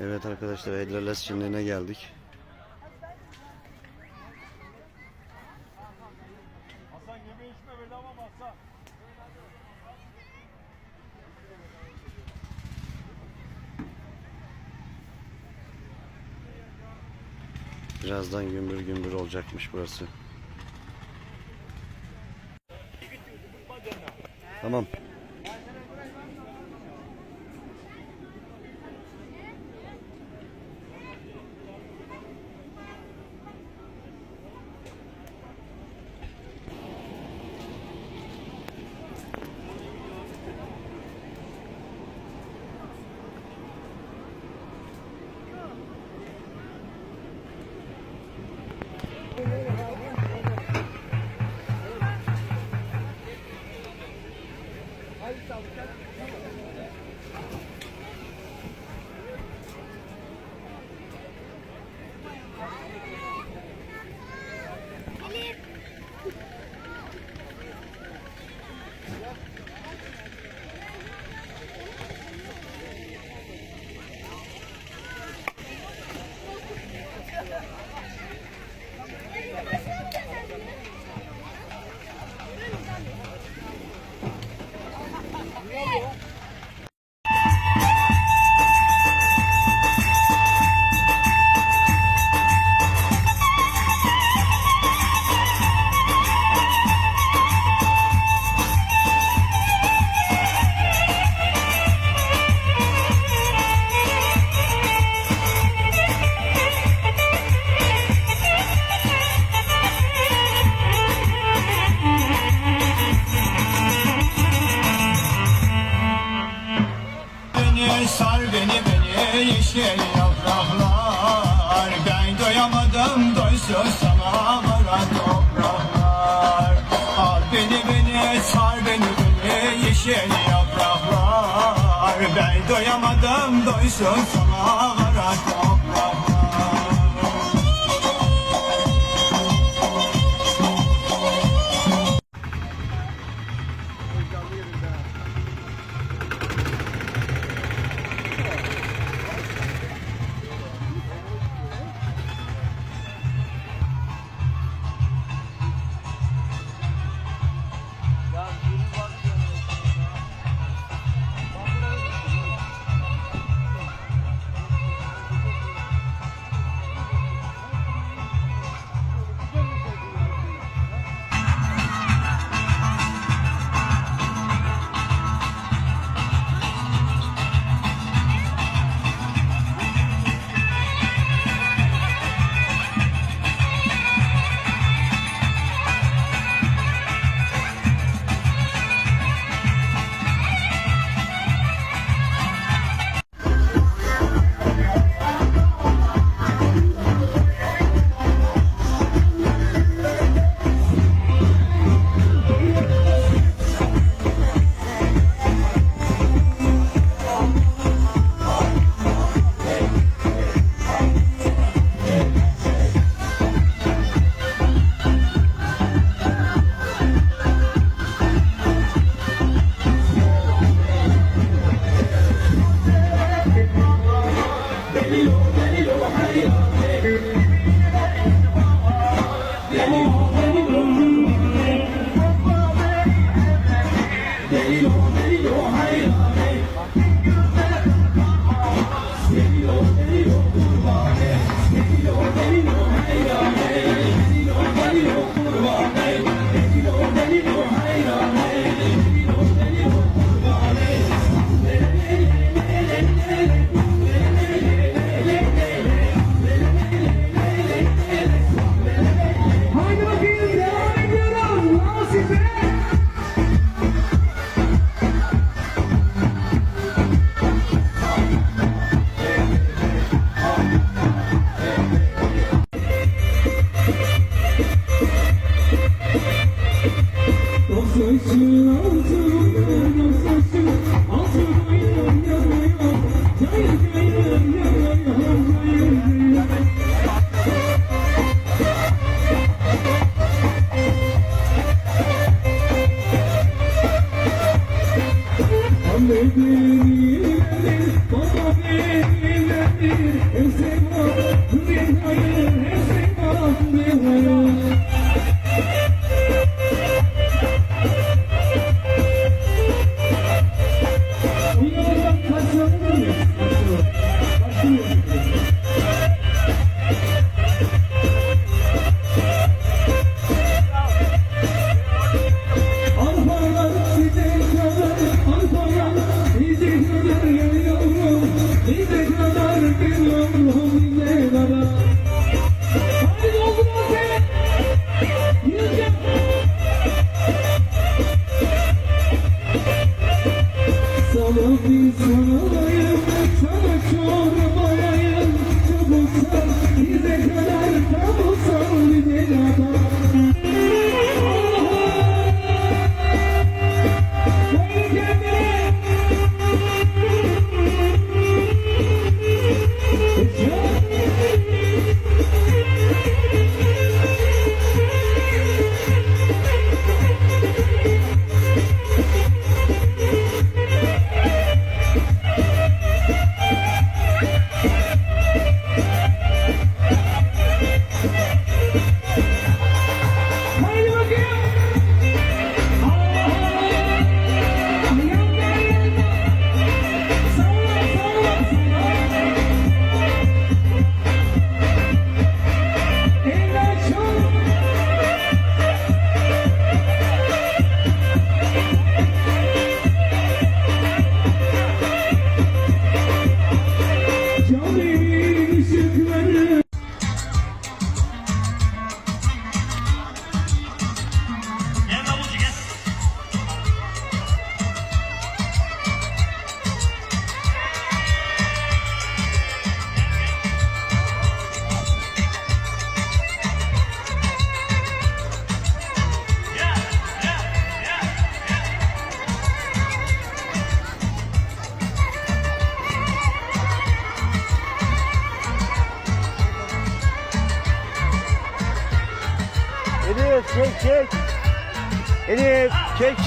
Evet arkadaşlar Edrales Çinliğine geldik. Birazdan gümbür gümbür olacakmış burası. Tamam. Yeşil yapraklar. Ben doyamadım doysun sana varan topraklar. Al beni beni sar beni beni yeşil yapraklar. Ben doyamadım doysun sana varan topraklar Sarılayım çöre çöre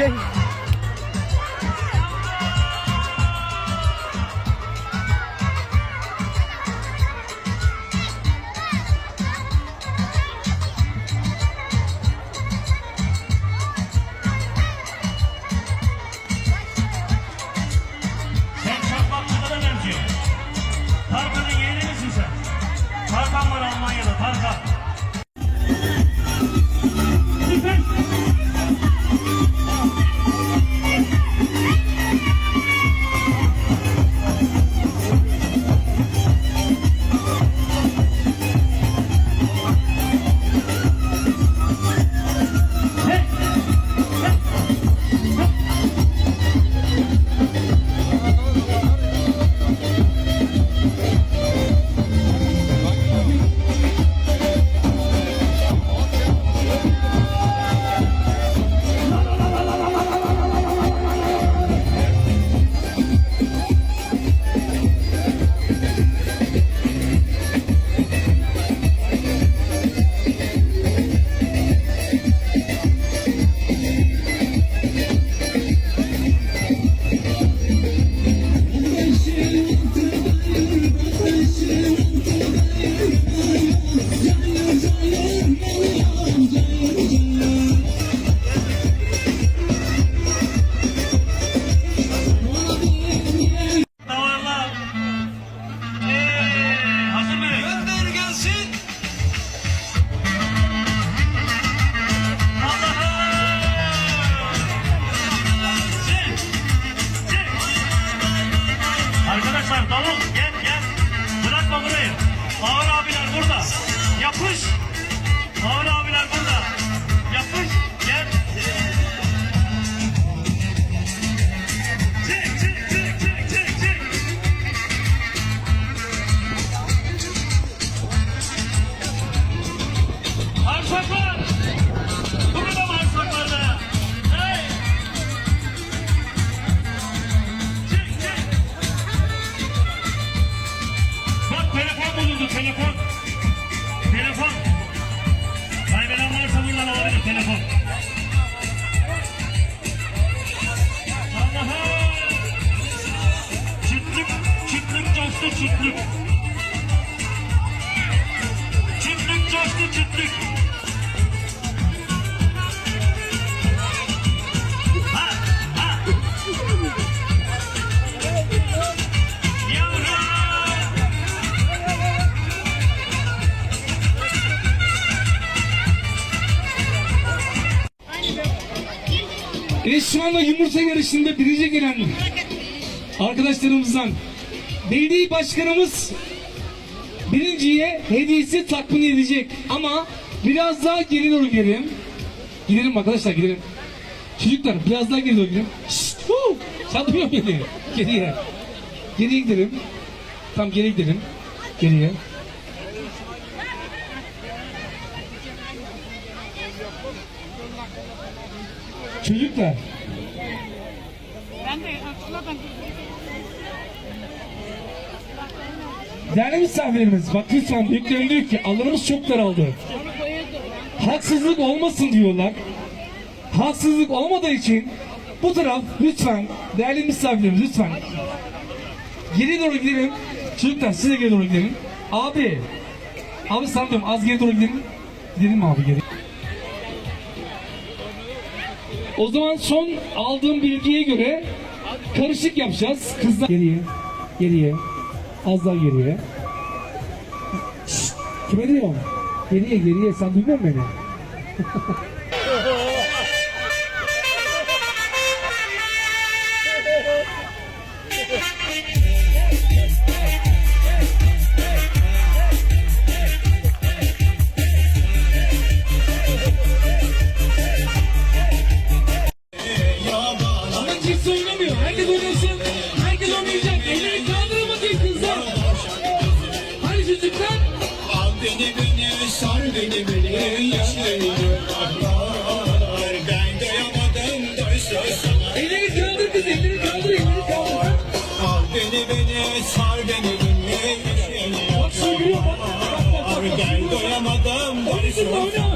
Jay. Çıtlık. Çıtlık coştu çıtlık. Ha, şu anda yumurta yarışında birinci gelen arkadaşlarımızdan belediye başkanımız birinciye hediyesi takdim edecek ama biraz daha geri doğru gidelim. Gidelim arkadaşlar gidelim. Çocuklar biraz daha geri doğru gidelim. Şşt, huu! Musun beni? Geriye. Geriye gidelim. Tam geri gidelim. Geriye. Çocuklar Ben de hatırladım. Değerli misafirlerimiz bak lütfen büyüklerim diyor ki alanımız çok daraldı. Haksızlık olmasın diyorlar. Haksızlık olmadığı için bu taraf lütfen değerli misafirlerimiz lütfen geri doğru gidelim. Çocuklar siz de geri doğru gidelim. Abi abi sana diyorum az geri doğru gidelim. Gidelim abi geri? O zaman son aldığım bilgiye göre karışık yapacağız. Kızlar geriye, geriye, az daha geriye. Şşt, kime diyorum? Geriye, geriye. Sen duymuyor musun beni? sar beni beni yeşil yapraklar Ben doyamadım doysa sana Elleri kaldır kız. Elleri kaldır. Elleri kaldır. Al beni beni sar beni beni. Bak. yapraklar Ben doyamadım doysa sana